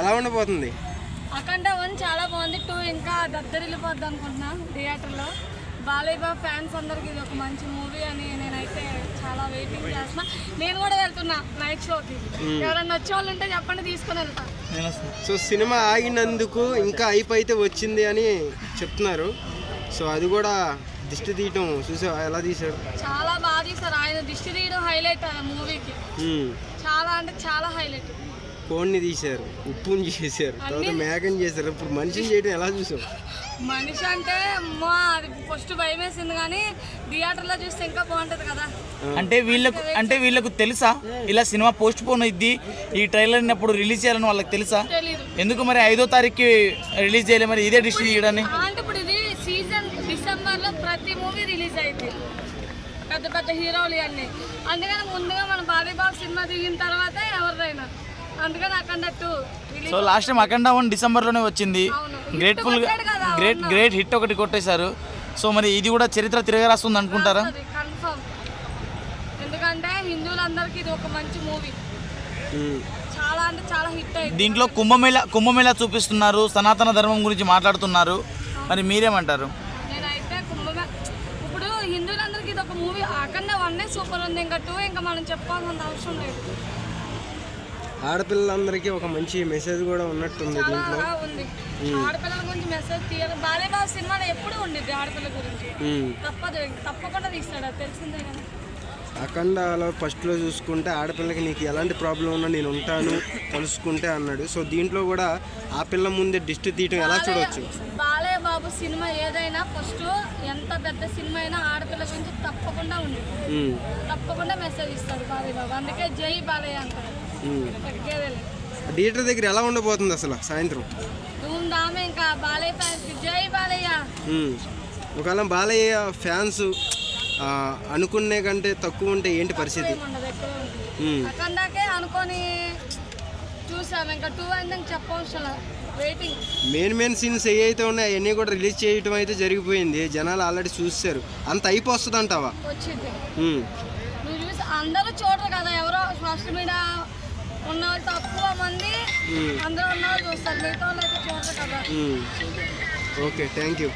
ఎలా ఉండబోతుంది అఖండ వన్ చాలా బాగుంది. టూ ఇంకా దద్దరిల్లిపోద్ది అనుకుంటున్నా థియేటర్లో బాలయ్య బాబు ఫ్యాన్స్ అందరికి ఇది ఒక మంచి మూవీ అని నేనైతే చాలా వెయిటింగ్ చేస్తున్నా. నేను కూడా వెళ్తున్నా నైట్ షోకి ఎవరైనా వచ్చే వాళ్ళు ఉంటే చెప్పండి తీసుకుని వెళ్తా. సో సినిమా ఆగినందుకు ఇంకా హైప్ అయితే వచ్చింది అని చెప్తున్నారు. సో అది కూడా దిష్టి తీయటం చూసా ఎలా తీశాడు చాలా బాగా తీస్తారు ఆయన దిష్టి తీయడం హైలైట్ ఆ మూవీకి. చాలా అంటే చాలా హైలైట్ కోడిని తీశారు ఉప్పుని చేశారు తర్వాత మేకని చేశారు. ఇప్పుడు మనిషిని చేయడం ఎలా చూసావు? మనిషి అంటే అమ్మా అది ఫస్ట్ భయం వేసింది కానీ థియేటర్లో చూస్తే ఇంకా బాగుంటుంది కదా. అంటే వీళ్ళకు అంటే వీళ్ళకు తెలుసా? ఇలా సినిమా పోస్ట్ పోన్ అయింది ఈ ట్రైలర్ అప్పుడు రిలీజ్ చేయాలని వాళ్ళకి తెలుసా? ఎందుకు మరి ఐదో తారీఖుకి రిలీజ్ చేయలే మరి? ఇదే డిస్ట్రిక్ట్ చేయడాన్ని? అంటే ఇప్పుడు ఇది సీజన్ డిసెంబర్లో ప్రతి మూవీ రిలీజ్ అయింది పెద్ద పెద్ద హీరోలు అన్ని అందుకని ముందుగా మన బాలీ బాబు సినిమా దిగిన తర్వాతే ఎవరిదైనా. అందుకని so last time Akhanda one డిసెంబర్లోనే వచ్చింది. గ్రేట్ఫుల్ గ్రేట్ గ్రేట్ హిట్ ఒకటి కొట్టేశారు. సో మరి ఇది కూడా చరిత్ర తిరగరాస్తుంది అనుకుంటారా? కన్ఫర్మ్ ఎందుకంటే హిందువులందరికీ ఇది ఒక మంచి మూవీ ఉమ్. చాలా అంటే చాలా హిట్ అయింది. దీంట్లో కుంభమేళ కుంభమేళ చూపిస్తున్నారు సనాతన ధర్మం గురించి మాట్లాడుతున్నారు. మరి మీరేమంటారు? నేనైతే కుంభమే ఇప్పుడు హిందువులందరికీ ఇది ఒక మూవీ ఆకన్నా వన్ సూపర్ ఉంది. ఇంకా టూ ఇంకా మనం చెప్పుకోవాల్సిన అవసరం లేదు. ఆడపిల్లలందరికీ ఒక మంచి మెసేజ్ కూడా ఉన్నట్టుంది దీంట్లో. ఉంది. ఆడపిల్లల గురించి మెసేజ్ తీయాలి. బాలేబాబు సినిమాలో ఎప్పుడు ఉండిద్ది ఆడపిల్ల గురించి. తప్పదు తప్పకుండా తీస్తాడు తెలిసిందే కదా. అఖండలో ఫస్ట్లో చూసుకుంటే ఆడపిల్లకి నీకు ఎలాంటి ప్రాబ్లం ఉన్నా నేను ఉంటాను కలుసుకుంటే అన్నాడు. సో దీంట్లో కూడా ఆ పిల్ల ముందే డిస్ట్ తీయటం ఎలా చూడవచ్చు బాలయ్య బాబు సినిమా ఏదైనా ఫస్ట్ ఎంత పెద్ద సినిమా అయినా ఆడపిల్ల గురించి తప్పకుండా ఉంది. తప్పకుండా మెసేజ్ ఇస్తాడు బాలయ్య బాబు. అందుకే జై బాలయ్య అంటారు. థియేటర్ దగ్గర ఎలా ఉండబోతుంది అసలు సాయంత్రం. ఒకవేళ బాలయ్య ఫ్యాన్స్ అనుకునే కంటే తక్కువ ఉంటే ఏంటి పరిస్థితి? అనుకొని చూసాం ఇంకా టూ మెయిన్ మెయిన్ సీన్స్ ఏ అయితే ఉన్నాయో అవన్నీ కూడా రిలీజ్ చేయటం అయితే జరిగిపోయింది. జనాలు ఆల్రెడీ చూస్తారు అంత అయిపోతుంది అంటావా అందరూ చూడరు కదా ఎవరో సోషల్ మీడియా ఉన్న వాళ్ళు తక్కువ మంది. అందరూ ఉన్న వాళ్ళు చూస్తారు మిగతా వాళ్ళు అయితే చూడరు కదా. Okay thank you